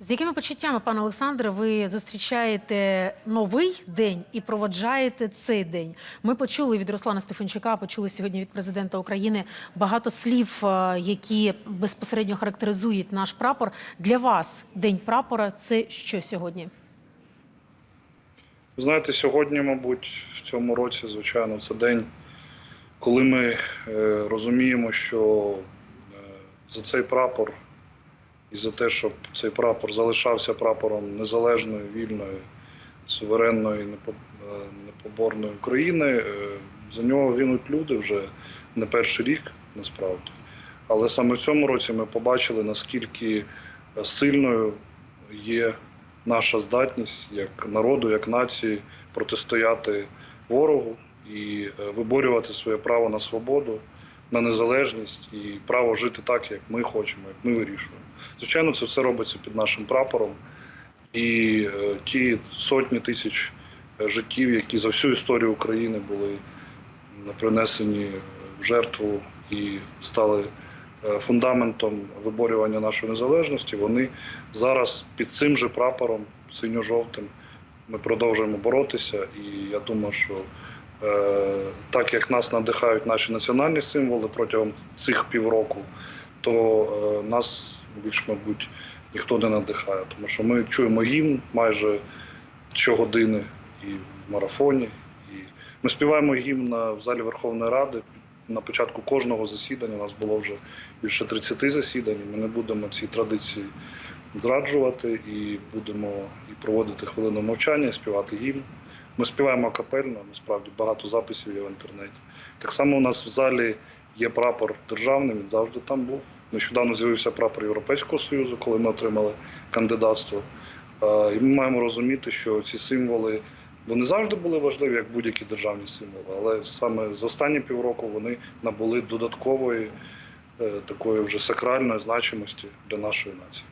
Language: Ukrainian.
З якими почуттями, пане Олександре, ви зустрічаєте новий день і проводжаєте цей день? Ми почули від Руслана Стефанчука, почули сьогодні від президента України багато слів, е, які безпосередньо характеризують наш прапор. Для вас день прапора це що сьогодні? Знаєте, сьогодні, мабуть, в цьому році, звичайно, це день, коли ми е, розуміємо, що е, за цей прапор і за те, щоб цей прапор залишався прапором незалежної, вільної, суверенної, е, непоборної України, е, за нього гинуть люди вже не перший рік, насправді. Але саме в цьому році ми побачили, наскільки е, сильною є наша здатність як народу, як нації протистояти ворогу і виборювати своє право на свободу, на незалежність і право жити так, як ми хочемо, як ми вирішуємо. Звичайно, це все робиться під нашим прапором. І е, ті сотні тисяч е, життів, які за всю історію України були принесені в жертву і стали е, фундаментом виборювання нашої незалежності, вони зараз під цим же прапором синьо-жовтим ми продовжуємо боротися. І я думаю, що так як нас надихають наші національні символи протягом цих півроку, то е, нас більш, мабуть, ніхто не надихає, тому що ми чуємо гімн майже щогодини і в марафоні. І ми співаємо гімн в залі Верховної Ради. На початку кожного засідання у нас було вже більше 30 засідань. Ми не будемо ці традиції зраджувати і будемо і проводити хвилину мовчання, і співати гімн. Ми співаємо капельно, насправді багато записів є в інтернеті. Так само у нас в залі є прапор державний, він завжди там був. Нещодавно з'явився прапор Європейського Союзу, коли ми отримали кандидатство. І ми маємо розуміти, що ці символи вони завжди були важливі, як будь-які державні символи, але саме за останні півроку вони набули додаткової е, такої вже сакральної значимості для нашої нації.